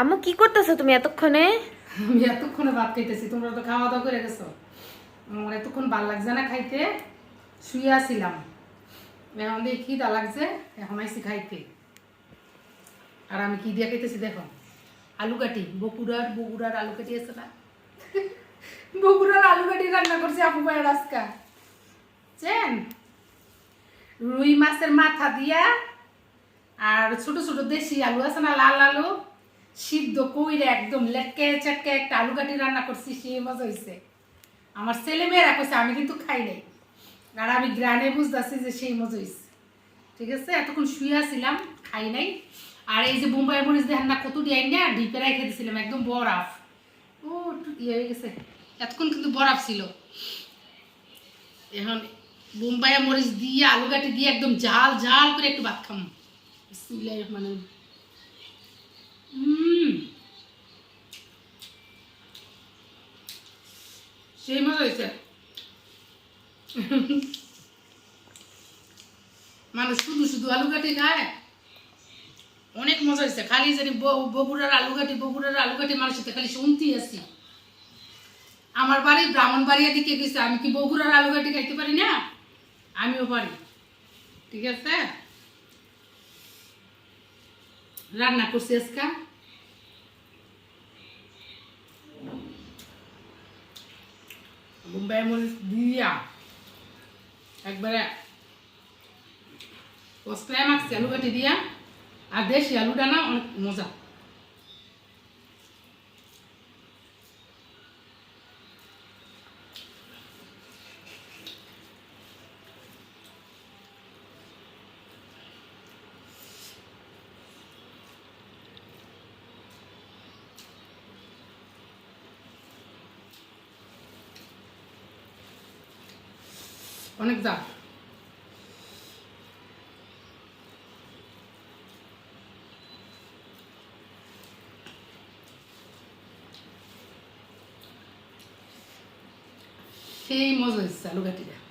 আম্মু, কি করতেছো তুমি এতক্ষণে? আমি এতক্ষণে ভাত খাইতেছি, তোমরা তো খাওয়া দাওয়া করে গেছো। আমার এতক্ষণ ভালো লাগছে না খাইতে, শুয়ে আসছিলাম এখন দিয়ে খিদা লাগছে, এখন আইসি খাইতে। আর আমি কি দিয়ে খাইতেছি দেখো, আলু কাটি, বকুড়ার বগুড়ার আলু কাটি আছে না? বকুড়ার আলু কাটি রান্না করছি আপু ভাইয়ের আজকা। চেন? রুই মাছের মাথা দিয়া, আর ছোট ছোট দেশি আলু আছে না, লাল আলু? সিদ্ধ কইরে একদম লেটকে চাটকে একটা আলু কাটি রান্না করছি, সেই মজা হয়েছে আমার ছেলে মেয়েরা কইছে, আমি কিন্তু খাই নাই। আর আমি গ্রানে বুঝতেছি যে সেই মজা হয়েছে ঠিক আছে? এতক্ষণ শুয়ে আসছিলাম খাই নাই। আর এই যে বোম্বাই মরিচ দেখেন না কত দিয়ে না ডিপে রেখে দিয়েছিলাম একদম বরফ। ও ইয়ে হয়ে গেছে। এতক্ষণ কিন্তু বরফ ছিল। এখন বোম্বাই মরিচ দিয়ে আলু কাটি দিয়ে একদম ঝাল ঝাল করে একটু ভাত খাম। উম। সেই মজা হয়েছে। মানে শুধু শুধু আলু কাটি খায়। অনেক মজা হয়েছে। খালি জানি বগুড়ার আলু কাটি, বগুড়ার আলু কাটি মানুষের খালি শুনতেই আসি। আমার বাড়ি ব্রাহ্মণ বাড়িয়া দিকে গেছে। আমি কি বগুড়ার আলু কাটি খাইতে পারি না? আমিও পারি। ঠিক আছে? রান্না করছি আজকে। বোম্বাই দিয়া একবারে কষলায় মাখছি আলু কাটি দিয়া। আর দেশি আলুটা না অনেক মজা। অনেক দাম। সেই মজা হচ্ছে আলু কাটিটা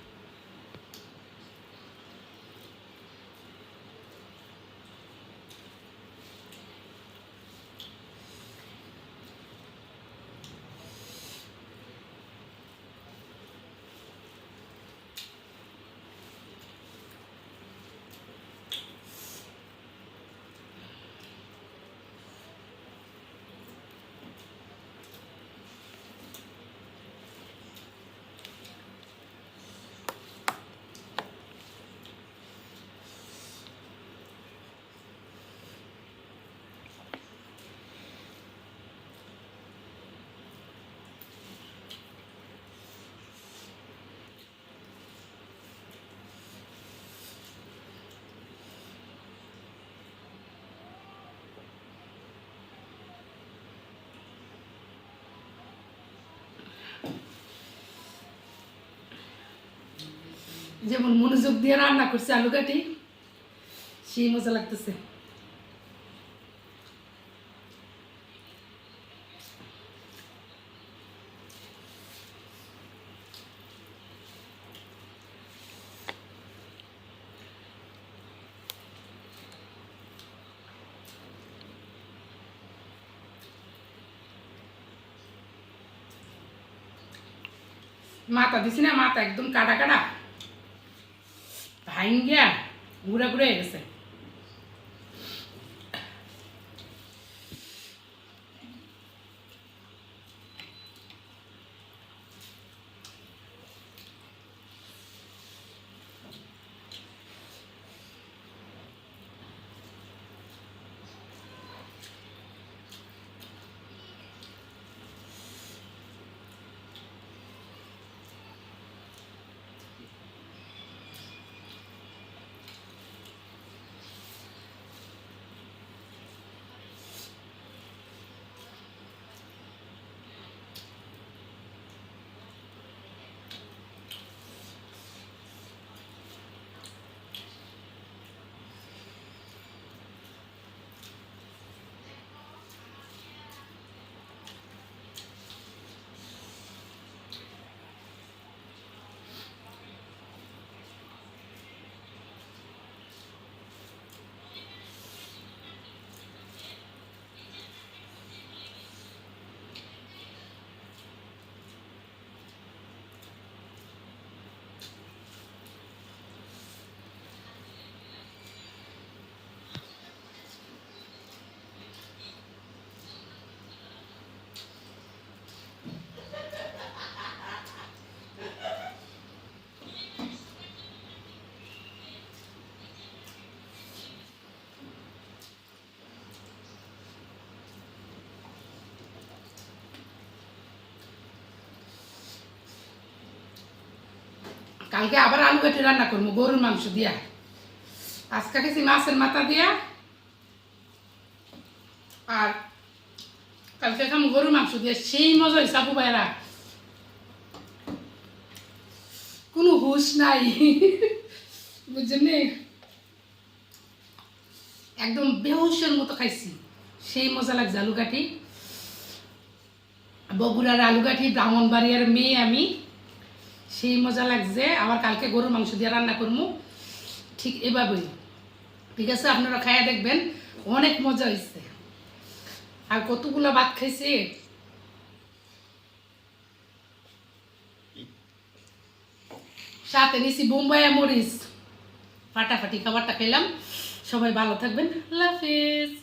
যেমন মনোযোগ দিয়ে রান্না করছে আলু কাটি, সেই মজা লাগতেছে। মাথা দিছি না, মাথা একদম কাটা কাটা। ভাঙ্গিয়া গিয়া গুড়া ঘুরে গেছে। কালকে আবার আলু কেটে রান্না করব, গরুর মাংস দিয়া। আজকে গেছি মাছের মাথা দিয়া। আর কালকে খাম গরুর মাংস দিয়ে, সেই মজা হয়েছে আপু ভাইরা কোনো হুশ নাই। বুঝছেন একদম বেহুশের মতো খাইছি। সেই মজা লাগছে আলু কাঠি বগুড়ার আলু কাঠি ব্রাহ্মণবাড়িয়ার মেয়ে আমি। সেই মজা লাগছে। আবার কালকে গরুর মাংস দিয়ে রান্না করব ঠিক এভাবেই। ঠিক আছে, আপনারা খাইয়া দেখবেন। অনেক মজা হয়েছে আর কতগুলো ভাত খাইছে? সাথে নিছি বোম্বাই মরিচ। ফাটাফাটি খাবারটা খেলাম সবাই ভালো থাকবেন। আল্লাহ হাফিজ।